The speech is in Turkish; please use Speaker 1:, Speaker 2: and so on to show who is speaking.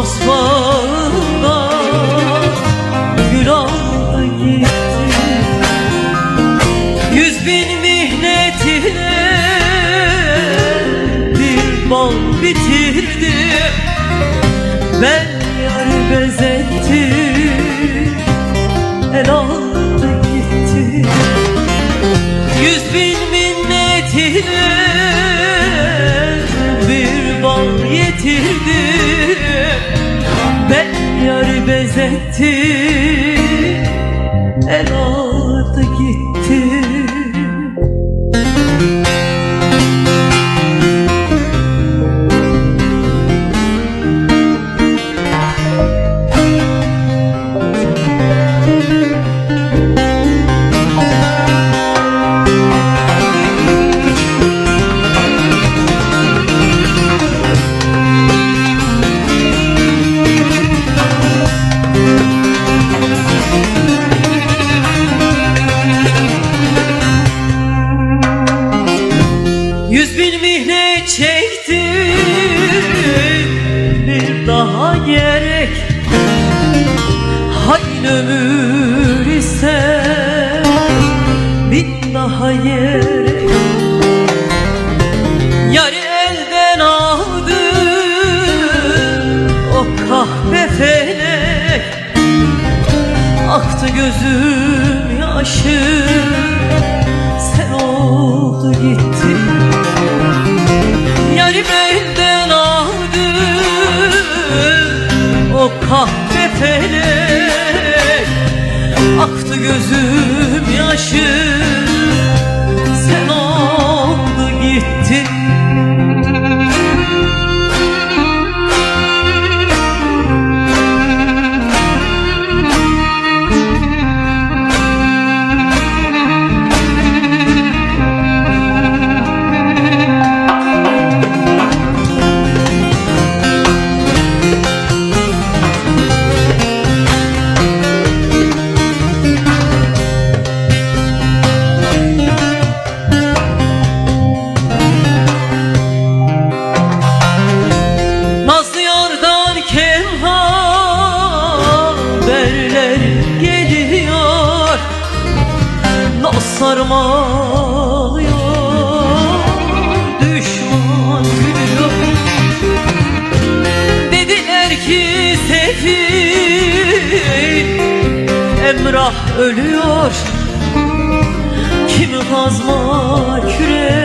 Speaker 1: dost Gül aldı gitti. Yüz bin mihnet ile Bir bal bitirdi. Ben yarı bezettim El aldı gitti. Yüz bin minnet ile Bir bal yetirdi. Yüz mihne çekti Bir daha gerek Hain ömür ise Bin daha gerek Yarı elden aldı. O kahve felek Aktı gözüm yaşı. Sen oldu gitti Aktı gözüm sarmalıyor Düşman gülüyor Dediler ki sefil Emrah ölüyor. Kimi kazma kürek